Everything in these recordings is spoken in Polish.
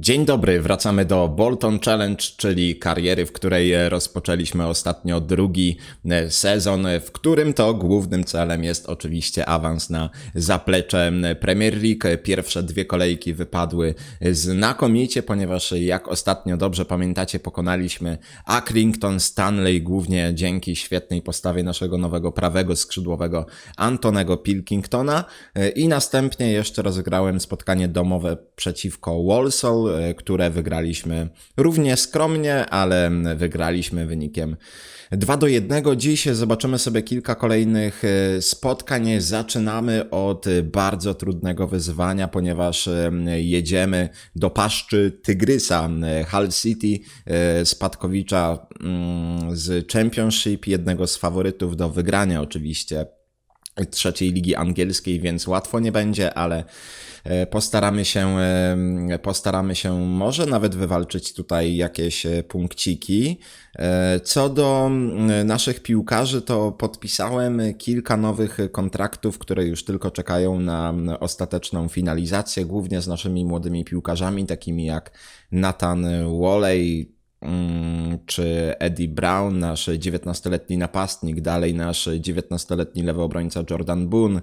Dzień dobry, wracamy do Bolton Challenge, czyli kariery, w której rozpoczęliśmy ostatnio drugi e, sezon, w którym to głównym celem jest oczywiście awans na zaplecze Premier League. Pierwsze dwie kolejki wypadły znakomicie, ponieważ jak ostatnio dobrze pamiętacie, pokonaliśmy Accrington Stanley głównie dzięki świetnej postawie naszego nowego prawego skrzydłowego Antonego Pilkingtona e, i następnie jeszcze rozegrałem spotkanie domowe przeciwko Walsall, które wygraliśmy równie skromnie, ale wygraliśmy wynikiem 2 do 1. Dziś zobaczymy sobie kilka kolejnych e, spotkań. Zaczynamy od bardzo trudnego wyzwania, ponieważ e, jedziemy do paszczy Tygrysa Hull City, spadkowicza mm, z Championship, jednego z faworytów do wygrania oczywiście trzeciej ligi angielskiej, więc łatwo nie będzie, ale e, postaramy się, e, postaramy się może nawet wywalczyć tutaj jakieś e, punkciki. Co do naszych piłkarzy, to podpisałem kilka nowych kontraktów, które już tylko czekają na ostateczną finalizację, głównie z naszymi młodymi piłkarzami, takimi jak Nathan Mm, czy Eddie Brown, nasz 19-letni napastnik, dalej nasz 19-letni lewy obrońca Jordan Boone.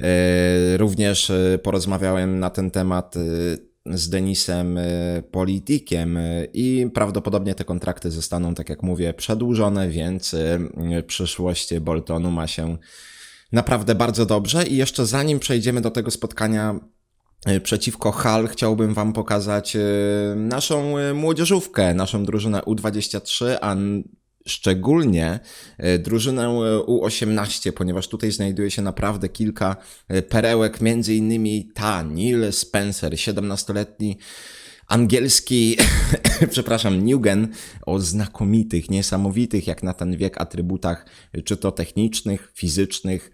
E, również e, porozmawiałem na ten temat e, z Denisem Politykiem i prawdopodobnie te kontrakty zostaną, tak jak mówię, przedłużone, więc przyszłość Boltonu ma się naprawdę bardzo dobrze. I jeszcze zanim przejdziemy do tego spotkania przeciwko Hal chciałbym Wam pokazać e, naszą e, młodzieżówkę, naszą drużynę U23, a szczególnie drużynę U18, ponieważ tutaj znajduje się naprawdę kilka perełek, między innymi ta Neil Spencer, 17-letni angielski, przepraszam, Newgen o znakomitych, niesamowitych jak na ten wiek atrybutach, czy to technicznych, fizycznych,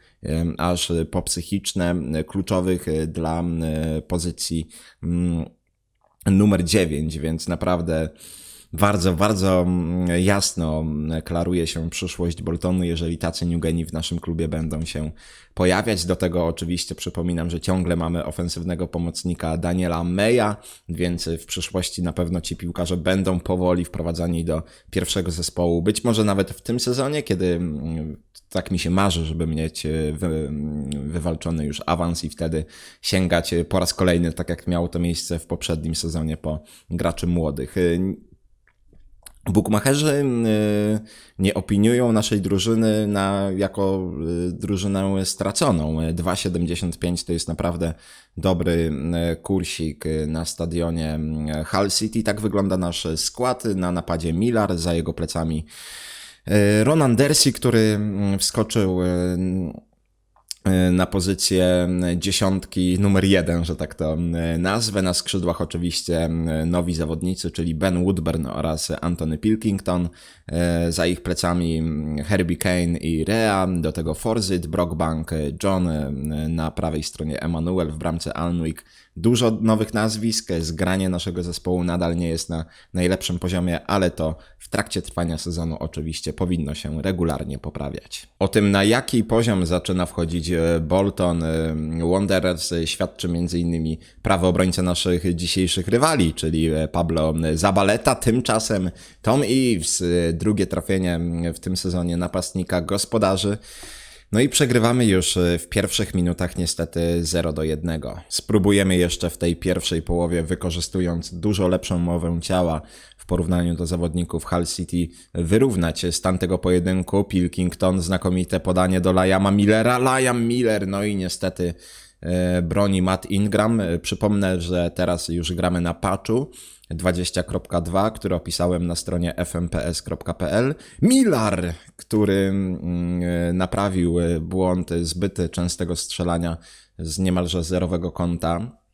aż po psychiczne, kluczowych dla pozycji mm, numer 9, więc naprawdę bardzo, bardzo mm, jasno klaruje się przyszłość Boltonu, jeżeli tacy Newgeni w naszym klubie będą się pojawiać. Do tego oczywiście przypominam, że ciągle mamy ofensywnego pomocnika Daniela Meja, więc w przyszłości na pewno ci piłkarze będą powoli wprowadzani do pierwszego zespołu. Być może nawet w tym sezonie, kiedy mm, tak mi się marzy, żeby mieć e, wy, wywalczony już awans i wtedy sięgać po raz kolejny, tak jak miało to miejsce w poprzednim sezonie po graczy młodych. Bukmacherzy y, nie opiniują naszej drużyny na, jako y, drużynę straconą. 2,75 to jest naprawdę dobry y, kursik na stadionie Hull City. Tak wygląda nasz skład. Na napadzie Millar, za jego plecami Ronan Dersi, który wskoczył E, na pozycję dziesiątki numer jeden, że tak to nazwę. Na skrzydłach oczywiście nowi zawodnicy, czyli Ben Woodburn oraz Anthony Pilkington. E, za ich plecami Herbie Kane i Rea, do tego Forsyth, Brockbank, John e, na prawej stronie Emanuel w bramce Alnwick. Dużo nowych nazwisk, zgranie naszego zespołu nadal nie jest na najlepszym poziomie, ale to w trakcie trwania sezonu oczywiście powinno się regularnie poprawiać. O tym na jaki poziom zaczyna wchodzić e, Bolton Wanderers świadczy m.in. prawo obrońca naszych dzisiejszych rywali, czyli Pablo Zabaleta. Tymczasem Tom Eves drugie trafienie w tym sezonie napastnika gospodarzy. No i przegrywamy już e, w pierwszych minutach niestety 0 do 1. Spróbujemy jeszcze w tej pierwszej połowie, wykorzystując dużo lepszą mowę ciała w porównaniu do zawodników Hull City, wyrównać stan tego pojedynku. Pilkington, znakomite podanie do Liama Millera. Liam Miller, no i niestety broni Matt Ingram. E, przypomnę, że teraz już gramy na patchu 20.2, który opisałem na stronie fmps.pl. Milar, który mm, naprawił błąd zbyt częstego strzelania z niemalże zerowego kąta E,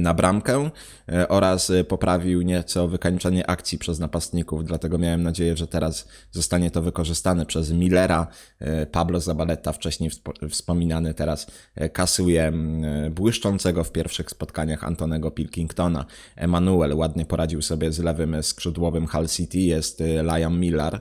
na bramkę e, oraz poprawił nieco wykańczenie akcji przez napastników, dlatego miałem nadzieję, że teraz zostanie to wykorzystane przez Millera. E, Pablo Zabaleta, wcześniej wspominany, teraz kasuje błyszczącego w pierwszych spotkaniach Antonego Pilkingtona. Emanuel ładnie poradził sobie z lewym skrzydłowym Hull City, jest Liam Miller.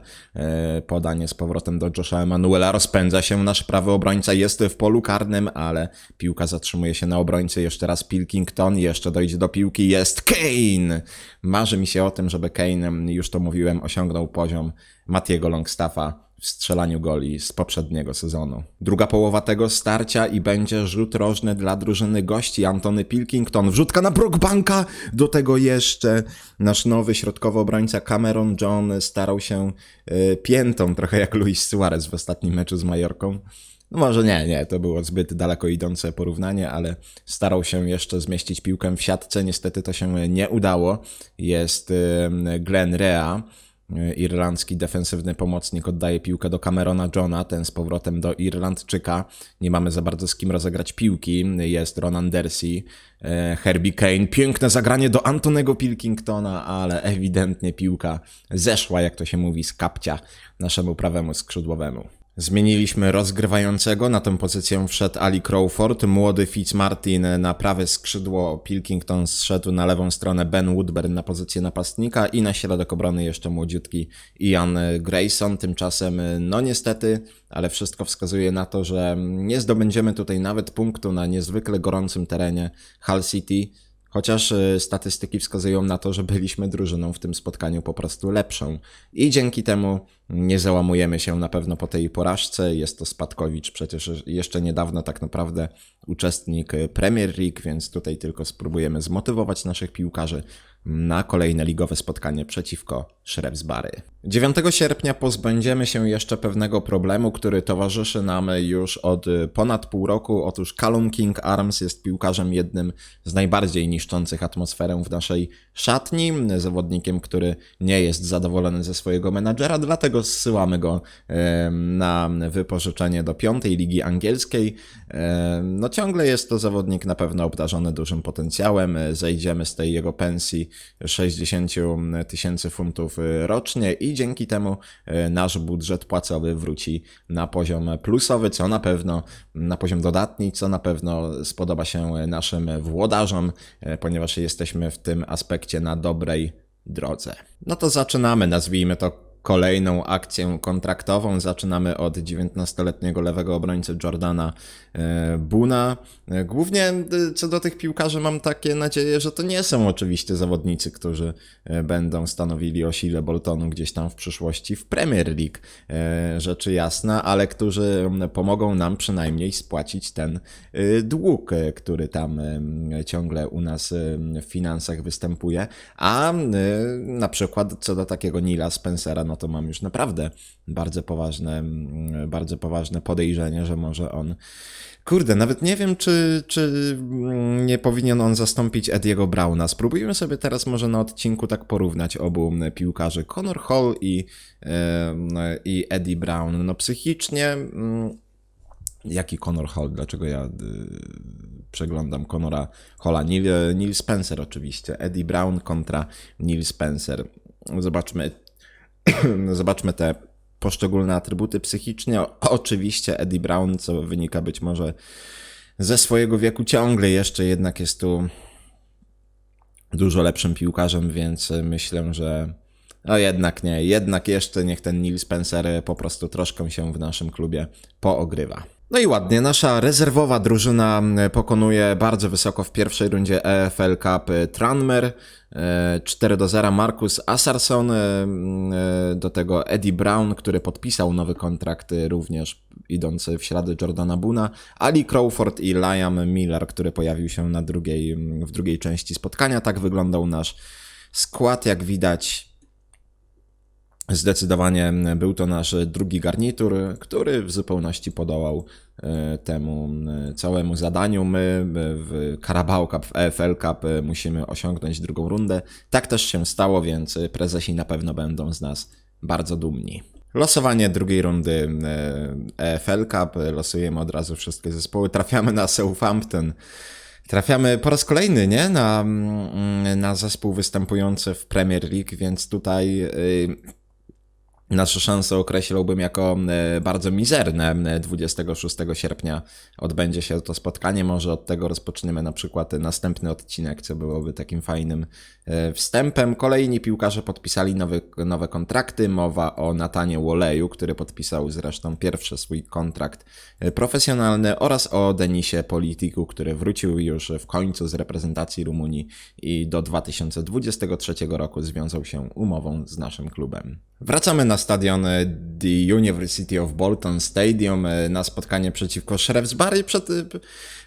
Podanie z powrotem do Josha Emanuela, rozpędza się nasz prawy obrońca, jest w polu karnym, ale piłka zatrzymuje się na obrońcy, jeszcze raz Pilking Pilkington, jeszcze dojdzie do piłki, jest Kane! Marzy mi się o tym, żeby Kane, już to mówiłem, osiągnął poziom Matiego Longstaffa w strzelaniu goli z poprzedniego sezonu. Druga połowa tego starcia i będzie rzut rożny dla drużyny gości Antony Pilkington. Wrzutka na Brookbanka, do tego jeszcze nasz nowy środkowy obrońca Cameron John starał się y, piętą, trochę jak Luis Suarez w ostatnim meczu z Majorką. No może nie, nie, to było zbyt daleko idące porównanie, ale starał się jeszcze zmieścić piłkę w siatce. Niestety to się nie udało. Jest Glenn Rea, y, irlandzki defensywny pomocnik, oddaje piłkę do Camerona Johna, ten z powrotem do Irlandczyka. Nie mamy za bardzo z kim rozegrać piłki. Jest Ronan Dersey, y, Herbie Kane. Piękne zagranie do Antonego Pilkingtona, ale ewidentnie piłka zeszła, jak to się mówi, z kapcia naszemu prawemu skrzydłowemu. Zmieniliśmy rozgrywającego, na tę pozycję wszedł Ali Crawford, młody Fitzmartin na prawe skrzydło, Pilkington zszedł na lewą stronę, Ben Woodburn na pozycję napastnika i na środek obrony jeszcze młodziutki Ian Grayson. Tymczasem, no niestety, ale wszystko wskazuje na to, że nie zdobędziemy tutaj nawet punktu na niezwykle gorącym terenie Hull City. Chociaż y, statystyki wskazują na to, że byliśmy drużyną w tym spotkaniu po prostu lepszą. I dzięki temu nie załamujemy się na pewno po tej porażce. Jest to Spadkowicz, przecież jeszcze niedawno tak naprawdę uczestnik Premier League, więc tutaj tylko spróbujemy zmotywować naszych piłkarzy na kolejne ligowe spotkanie przeciwko Shrewsbury. 9 sierpnia pozbędziemy się jeszcze pewnego problemu, który towarzyszy nam już od ponad pół roku. Otóż Callum King Arms jest piłkarzem jednym z najbardziej niszczących atmosferę w naszej szatni, zawodnikiem, który nie jest zadowolony ze swojego menadżera, dlatego zsyłamy go na wypożyczenie do piątej ligi angielskiej. No ciągle jest to zawodnik na pewno obdarzony dużym potencjałem. Zejdziemy z tej jego pensji 60 tysięcy funtów rocznie i dzięki temu nasz budżet płacowy wróci na poziom plusowy, co na pewno na poziom dodatni, co na pewno spodoba się naszym włodarzom, ponieważ jesteśmy w tym aspekcie na dobrej drodze. No to zaczynamy, nazwijmy to kolejną akcję kontraktową. Zaczynamy od 19-letniego lewego obrońcy Jordana e, Buna. E, głównie e, co do tych piłkarzy mam takie nadzieję, że to nie są oczywiście zawodnicy, którzy będą stanowili o sile Boltonu gdzieś tam w przyszłości w Premier League, rzeczy jasna, ale którzy pomogą nam przynajmniej spłacić ten dług, który tam ciągle u nas w finansach występuje. A na przykład co do takiego Nila Spencera, no no to mam już naprawdę bardzo poważne, mm, bardzo poważne podejrzenie, że może on. Kurde, nawet nie wiem, czy, czy mm, nie powinien on zastąpić Ediego Browna. Spróbujmy sobie teraz może na odcinku tak porównać obu mm, piłkarzy. Connor Hall i, i Eddie Brown. No psychicznie. Jaki Connor Hall? Dlaczego ja y, przeglądam Connora Halla? Neil, Neil Spencer oczywiście. Eddie Brown kontra Neil Spencer. Zobaczmy, Zobaczmy te poszczególne atrybuty psychiczne. Oczywiście Eddie Brown, co wynika być może ze swojego wieku, ciągle jeszcze jednak jest tu dużo lepszym piłkarzem, więc myślę, że no jednak nie, jednak jeszcze niech ten Neil Spencer po prostu troszkę się w naszym klubie poogrywa. No i ładnie, nasza rezerwowa drużyna pokonuje bardzo wysoko w pierwszej rundzie EFL Cup Tranmer. 4 do 0 Markus Asarson, e, do tego Eddie Brown, który podpisał nowy kontrakt również idący w ślady Jordana Buna, Ali Crawford i Liam Miller, który pojawił się na drugiej, w drugiej części spotkania. Tak wyglądał nasz skład, jak widać Zdecydowanie był to nasz drugi garnitur, który w zupełności podołał e, temu e, całemu zadaniu. My w Carabao Cup, w EFL Cup e, musimy osiągnąć drugą rundę. Tak też się stało, więc prezesi na pewno będą z nas bardzo dumni. Losowanie drugiej rundy EFL Cup. Losujemy od razu wszystkie zespoły. Trafiamy na Southampton. Trafiamy po raz kolejny, nie? Na, mm, na zespół występujący w Premier League, więc tutaj Nasze szanse określałbym jako e, bardzo mizerne. E, 26 sierpnia odbędzie się to spotkanie. Może od tego rozpoczniemy na przykład następny odcinek, co byłoby takim fajnym e, wstępem. Kolejni piłkarze podpisali nowe, nowe kontrakty. Mowa o Natanie Woleju, który podpisał zresztą pierwszy swój kontrakt e, profesjonalny oraz o Denisie Politiku, który wrócił już w końcu z reprezentacji Rumunii i do 2023 roku związał się umową z naszym klubem. Wracamy na stadion The University of Bolton Stadium e, na spotkanie przeciwko Shrewsbury, przed, e,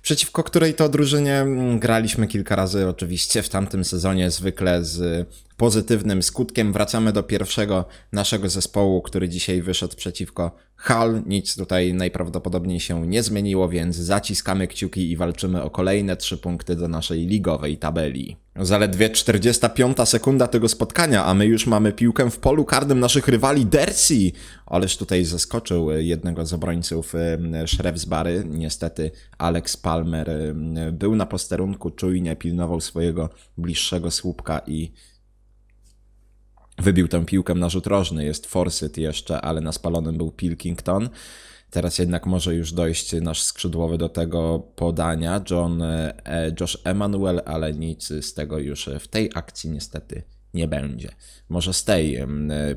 przeciwko której to drużynie graliśmy kilka razy oczywiście w tamtym sezonie, zwykle z pozytywnym skutkiem. Wracamy do pierwszego naszego zespołu, który dzisiaj wyszedł przeciwko Hull. Nic tutaj najprawdopodobniej się nie zmieniło, więc zaciskamy kciuki i walczymy o kolejne trzy punkty do naszej ligowej tabeli. Zaledwie 45 sekunda tego spotkania, a my już mamy piłkę w polu karnym naszych rywali Dersi. Ależ tutaj zaskoczył jednego z obrońców Shrewsbury. Niestety Alex Palmer był na posterunku, czujnie pilnował swojego bliższego słupka i wybił tę piłkę na rzut rożny. Jest Forsyth jeszcze, ale na spalonym był Pilkington. Teraz jednak może już dojść nasz skrzydłowy do tego podania, John, e, Josh Emanuel, ale nic z tego już w tej akcji niestety nie będzie. Może z tej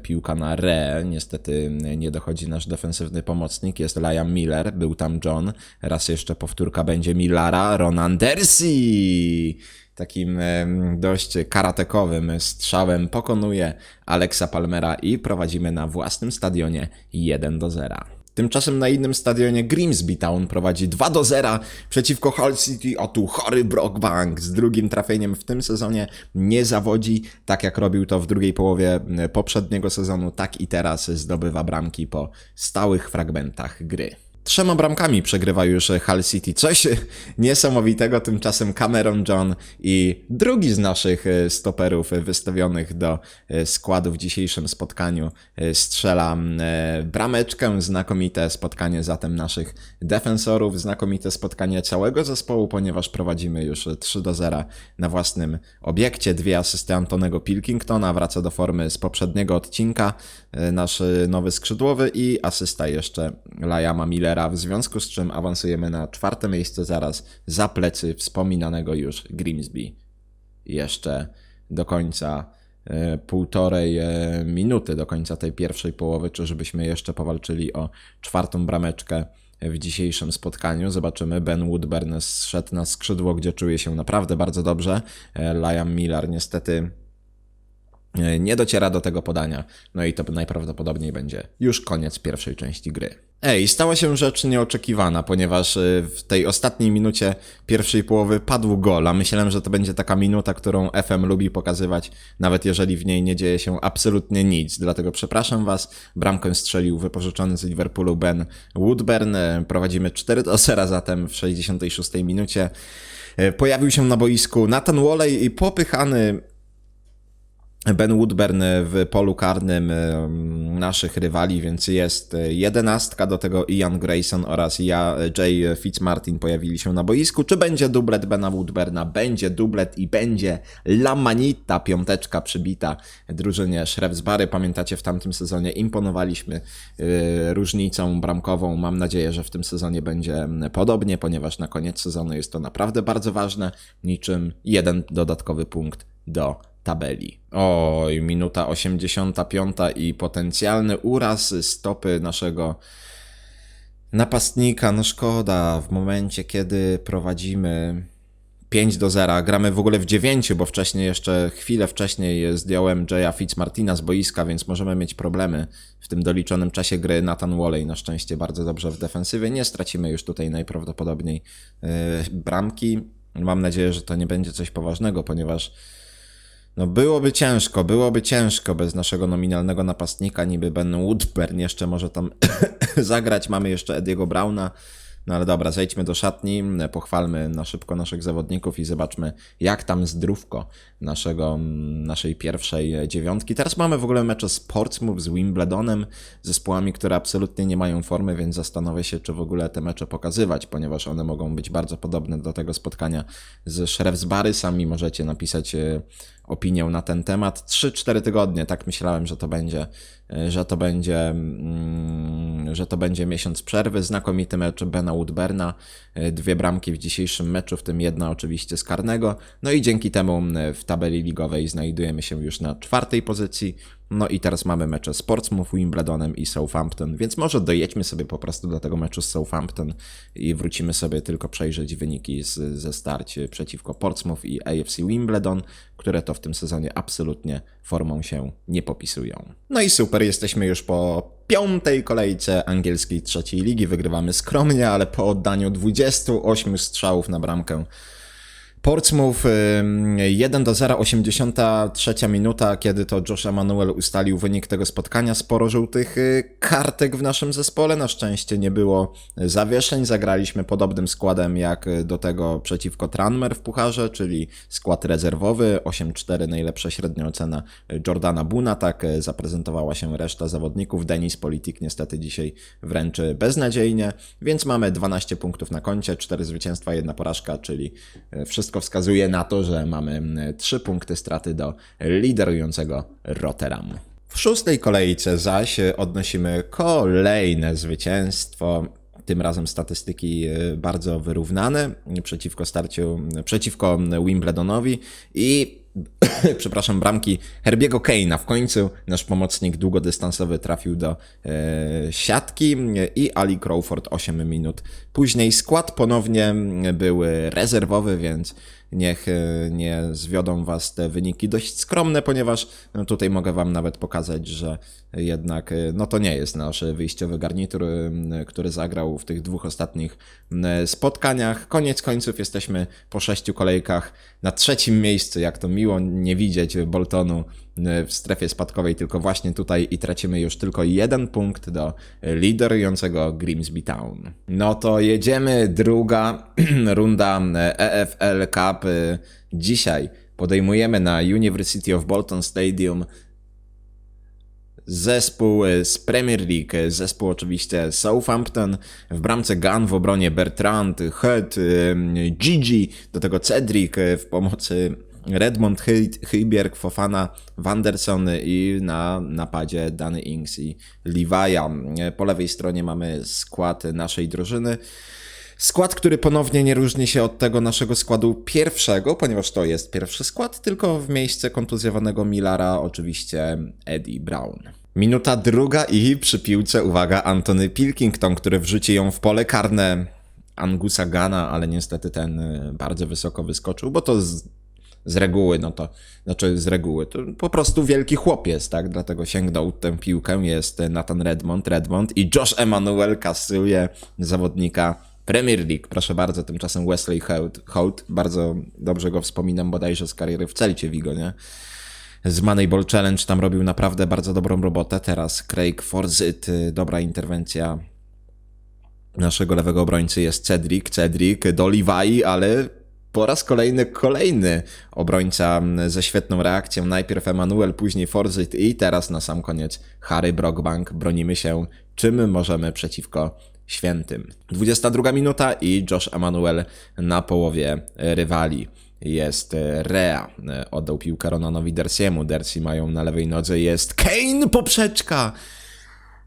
piłka na re, niestety nie dochodzi nasz defensywny pomocnik, jest Liam Miller, był tam John, raz jeszcze powtórka będzie Millara, Ronan Dersi! Takim dość karatekowym strzałem pokonuje Alexa Palmera i prowadzimy na własnym stadionie 1 do 0. Tymczasem na innym stadionie Grimsby Town prowadzi 2 do 0 przeciwko Hull City, a tu chory Brockbank z drugim trafieniem w tym sezonie nie zawodzi, tak jak robił to w drugiej połowie poprzedniego sezonu, tak i teraz zdobywa bramki po stałych fragmentach gry. Trzema bramkami przegrywa już Hull City. Coś niesamowitego. Tymczasem Cameron John i drugi z naszych e, stoperów wystawionych do e, składu w dzisiejszym spotkaniu e, strzela brameczkę. Znakomite spotkanie zatem naszych defensorów. Znakomite spotkanie całego zespołu, ponieważ prowadzimy już 3 do 0 na własnym obiekcie. Dwie asysty Antonego Pilkingtona. Wraca do formy z poprzedniego odcinka nasz e, nowy skrzydłowy i asysta jeszcze Liama Millera, w związku z czym awansujemy na czwarte miejsce zaraz za plecy wspominanego już Grimsby. Jeszcze do końca e, półtorej e, minuty do końca tej pierwszej połowy, czy żebyśmy jeszcze powalczyli o czwartą brameczkę w dzisiejszym spotkaniu. Zobaczymy, Ben Woodburn zszedł na skrzydło, gdzie czuje się naprawdę bardzo dobrze. Liam Miller niestety nie dociera do tego podania. No i to najprawdopodobniej będzie już koniec pierwszej części gry. Ej, stała się rzecz nieoczekiwana, ponieważ y, w tej ostatniej minucie pierwszej połowy padł gol, a myślałem, że to będzie taka minuta, którą FM lubi pokazywać, nawet jeżeli w niej nie dzieje się absolutnie nic. Dlatego przepraszam Was, bramkę strzelił wypożyczony z Liverpoolu Ben Woodburn. Y, Prowadzimy 4 do 0 zatem w 66 minucie. Pojawił się na boisku Nathan Walley i popychany Ben Woodburn w polu karnym naszych rywali, więc jest jedenastka, do tego Ian Grayson oraz ja, Jay Fitzmartin pojawili się na boisku. Czy będzie dublet Bena Woodburna? Będzie dublet i będzie La Manita, piąteczka przybita drużynie Shrewsbury. Pamiętacie, w tamtym sezonie imponowaliśmy y, różnicą bramkową. Mam nadzieję, że w tym sezonie będzie podobnie, ponieważ na koniec sezonu jest to naprawdę bardzo ważne, niczym jeden dodatkowy punkt do tabeli. Oj, minuta 85 i potencjalny uraz stopy naszego napastnika. No szkoda, w momencie kiedy prowadzimy 5 do 0, gramy w ogóle w 9, bo wcześniej jeszcze chwilę wcześniej zdjąłem Jaya Fitzmartina z boiska, więc możemy mieć problemy w tym doliczonym czasie gry. Nathan Walley na szczęście bardzo dobrze w defensywie. Nie stracimy już tutaj najprawdopodobniej yy, bramki. Mam nadzieję, że to nie będzie coś poważnego, ponieważ no byłoby ciężko, byłoby ciężko bez naszego nominalnego napastnika, niby Ben Woodburn jeszcze może tam zagrać. Mamy jeszcze Ediego Brauna No ale dobra, zejdźmy do szatni, pochwalmy na szybko naszych zawodników i zobaczmy, jak tam zdrówko naszego, naszej pierwszej dziewiątki. Teraz mamy w ogóle mecze z Portsmouth, z Wimbledonem, zespołami, które absolutnie nie mają formy, więc zastanowię się, czy w ogóle te mecze pokazywać, ponieważ one mogą być bardzo podobne do tego spotkania z Shrewsbury. Sami możecie napisać e, opinię na ten temat. 3-4 tygodnie, tak myślałem, że to będzie, e, że to będzie, mm, że to będzie miesiąc przerwy. Znakomity mecz Bena Woodberna, e, dwie bramki w dzisiejszym meczu, w tym jedna oczywiście z karnego. No i dzięki temu w tabeli ligowej znajdujemy się już na czwartej pozycji. No i teraz mamy mecze z Portsmouth, Wimbledonem i Southampton, więc może dojedźmy sobie po prostu do tego meczu z Southampton i wrócimy sobie tylko przejrzeć wyniki z, ze starć przeciwko Portsmouth i AFC Wimbledon, które to w tym sezonie absolutnie formą się nie popisują. No i super, jesteśmy już po piątej kolejce angielskiej trzeciej ligi. Wygrywamy skromnie, ale po oddaniu 28 strzałów na bramkę Portsmouth 1 do 0, 83 minuta, kiedy to Josh Emanuel ustalił wynik tego spotkania. Sporo żółtych y, kartek w naszym zespole. Na szczęście nie było zawieszeń. Zagraliśmy podobnym składem jak do tego przeciwko Tranmer w pucharze, czyli skład rezerwowy. 8-4 najlepsza średnia ocena Jordana Buna. Tak y, zaprezentowała się reszta zawodników. Denis Politik niestety dzisiaj wręcz beznadziejnie, więc mamy 12 punktów na koncie, 4 zwycięstwa, jedna porażka, czyli y, wszystko wszystko wskazuje na to, że mamy 3 punkty straty do liderującego Rotterdam. W szóstej kolejce zaś odnosimy kolejne zwycięstwo. Tym razem statystyki e, bardzo wyrównane przeciwko starciu, przeciwko Wimbledonowi i przepraszam, bramki Herbiego Keina. W końcu nasz pomocnik długodystansowy trafił do e, siatki i Ali Crawford 8 minut później. Skład ponownie był rezerwowy, więc niech e, nie zwiodą Was te wyniki dość skromne, ponieważ no, tutaj mogę Wam nawet pokazać, że jednak e, no to nie jest nasz wyjściowy garnitur, który zagrał w tych dwóch ostatnich spotkaniach. Koniec końców jesteśmy po sześciu kolejkach na trzecim miejscu, jak to miło nie widzieć Boltonu e, w strefie spadkowej, tylko właśnie tutaj i tracimy już tylko jeden punkt do liderującego Grimsby Town. No to jedziemy, druga runda EFL Cup. E, dzisiaj podejmujemy na University of Bolton Stadium zespół z Premier League, zespół oczywiście Southampton, w bramce Gunn, w obronie Bertrand, Head, e, Gigi, do tego Cedric w pomocy Redmond, Hybierg, Fofana, Wanderson i na napadzie Dany Ings i Livaja. Po lewej stronie mamy skład naszej drużyny. Skład, który ponownie nie różni się od tego naszego składu pierwszego, ponieważ to jest pierwszy skład, tylko w miejsce kontuzjowanego Millara oczywiście Eddie Brown. Minuta druga i przy piłce, uwaga, Antony Pilkington, który wrzuci ją w pole karne Angusa Gana, ale niestety ten bardzo wysoko wyskoczył, bo to z reguły, no to znaczy z reguły, to po prostu wielki chłopiec, tak? Dlatego sięgnął tę piłkę. Jest Nathan Redmond, Redmond i Josh Emanuel kasuje zawodnika Premier League. Proszę bardzo, tymczasem Wesley Holt, bardzo dobrze go wspominam, bodajże z kariery w Celcie Vigo, nie? z Moneyball Challenge tam robił naprawdę bardzo dobrą robotę. Teraz Craig Forzyt, dobra interwencja naszego lewego obrońcy jest Cedric. Cedric do Levi, ale po raz kolejny kolejny obrońca ze świetną reakcją. Najpierw Emanuel, później Forsyth i teraz na sam koniec Harry Brockbank. Bronimy się czym możemy przeciwko świętym. 22 minuta i Josh Emanuel na połowie rywali jest Rea. Oddał piłkę Ronanowi Dersiemu. Dersi mają na lewej nodze. Jest Kane poprzeczka!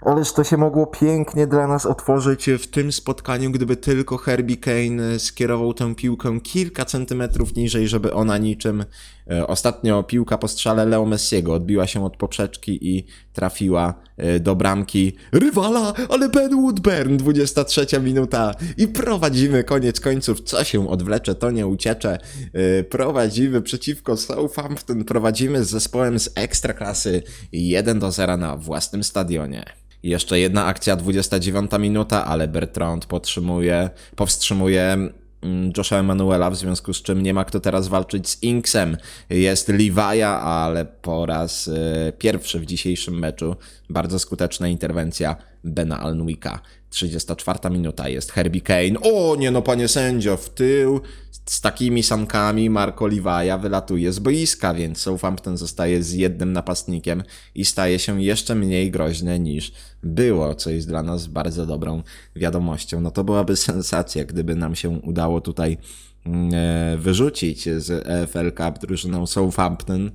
Ależ to się mogło pięknie dla nas otworzyć w tym spotkaniu, gdyby tylko Herbie Kane skierował tę piłkę kilka centymetrów niżej, żeby ona niczym. E, ostatnio piłka po strzale Leo Messiego odbiła się od poprzeczki i trafiła e, do bramki rywala, ale Ben Woodburn, 23 minuta i prowadzimy koniec końców, co się odwlecze, to nie uciecze. E, prowadzimy przeciwko Southampton, prowadzimy z zespołem z Ekstraklasy 1 do 0 na własnym stadionie. Jeszcze jedna akcja, 29 minuta, ale Bertrand podtrzymuje, powstrzymuje mm, Josha Emanuela, w związku z czym nie ma kto teraz walczyć z Inksem. Jest Livaja, ale po raz y, pierwszy w dzisiejszym meczu bardzo skuteczna interwencja Bena Alnwicka. 34 minuta jest Herbie Kane. O nie no, panie sędzio, w tył z takimi sankami Marco Livaja wylatuje z boiska, więc Southampton zostaje z jednym napastnikiem i staje się jeszcze mniej groźne niż było, co jest dla nas bardzo dobrą wiadomością. No to byłaby sensacja, gdyby nam się udało tutaj mm, e, wyrzucić z EFL Cup drużyną Southampton.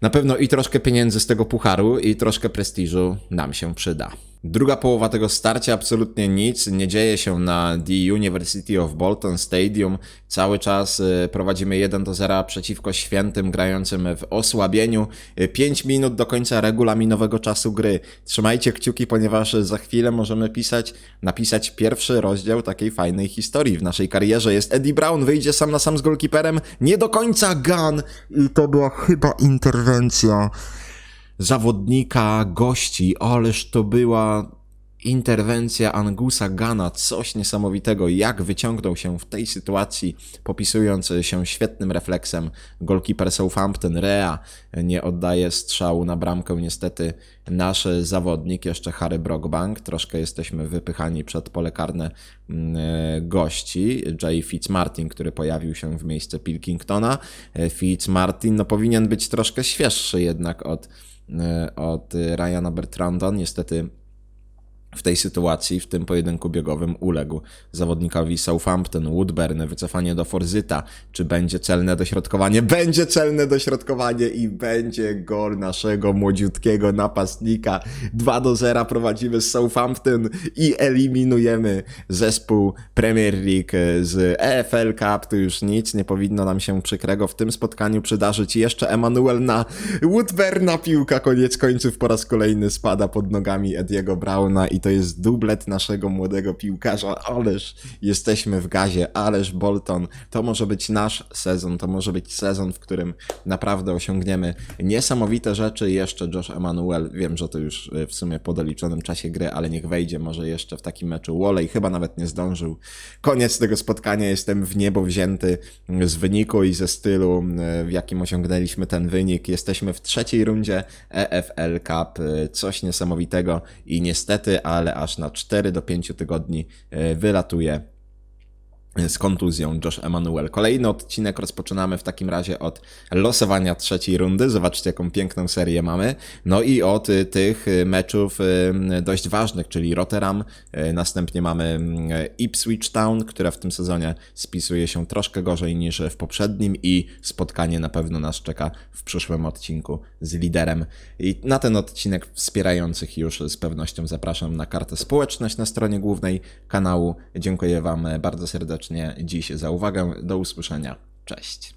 Na pewno i troszkę pieniędzy z tego pucharu, i troszkę prestiżu nam się przyda. Druga połowa tego starcia absolutnie nic, nie dzieje się na The University of Bolton Stadium. Cały czas y, prowadzimy 1 do 0 przeciwko świętym grającym w osłabieniu. 5 minut do końca regulaminowego czasu gry. Trzymajcie kciuki, ponieważ za chwilę możemy pisać, napisać pierwszy rozdział takiej fajnej historii w naszej karierze. Jest Eddie Brown, wyjdzie sam na sam z golkiperem, nie do końca Gun i to była chyba interwencja zawodnika, gości, ależ to była interwencja Angusa Gana, coś niesamowitego, jak wyciągnął się w tej sytuacji, popisując się świetnym refleksem. Golkeeper Southampton, Rea, nie oddaje strzału na bramkę, niestety nasz zawodnik, jeszcze Harry Brockbank, troszkę jesteśmy wypychani przed pole karne mm, gości, Jay Fitzmartin, który pojawił się w miejsce Pilkingtona. E, Fitzmartin, no powinien być troszkę świeższy jednak od od Ryana Bertranda. Niestety w tej sytuacji, w tym pojedynku biegowym uległ zawodnikowi Southampton, Woodburn, wycofanie do Forzyta. Czy będzie celne dośrodkowanie? Będzie celne dośrodkowanie i będzie gol naszego młodziutkiego napastnika. 2 do 0 prowadzimy z Southampton i eliminujemy zespół Premier League z EFL Cup. Tu już nic nie powinno nam się przykrego w tym spotkaniu przydarzyć. Jeszcze Emanuel na Woodburna piłka koniec końców po raz kolejny spada pod nogami Ediego Browna i to jest dublet naszego młodego piłkarza. Ależ jesteśmy w gazie, ależ Bolton. To może być nasz sezon, to może być sezon, w którym naprawdę osiągniemy niesamowite rzeczy. Jeszcze Josh Emanuel, wiem, że to już e, w sumie po doliczonym czasie gry, ale niech wejdzie może jeszcze w takim meczu. Wolej chyba nawet nie zdążył. Koniec tego spotkania, jestem w niebo wzięty z wyniku i ze stylu, e, w jakim osiągnęliśmy ten wynik. Jesteśmy w trzeciej rundzie EFL Cup, e, coś niesamowitego i niestety, ale aż na 4 do 5 tygodni e, wylatuje z kontuzją Josh Emanuel. Kolejny odcinek rozpoczynamy w takim razie od losowania trzeciej rundy. Zobaczcie, jaką piękną serię mamy. No i od y, tych y, meczów y, dość ważnych, czyli Rotterdam. Następnie mamy Ipswich Town, która w tym sezonie spisuje się troszkę gorzej niż w poprzednim i spotkanie na pewno nas czeka w przyszłym odcinku z liderem. I na ten odcinek wspierających już z pewnością zapraszam na kartę społeczność na stronie głównej kanału. Dziękuję Wam bardzo serdecznie dziś za uwagę. Do usłyszenia. Cześć.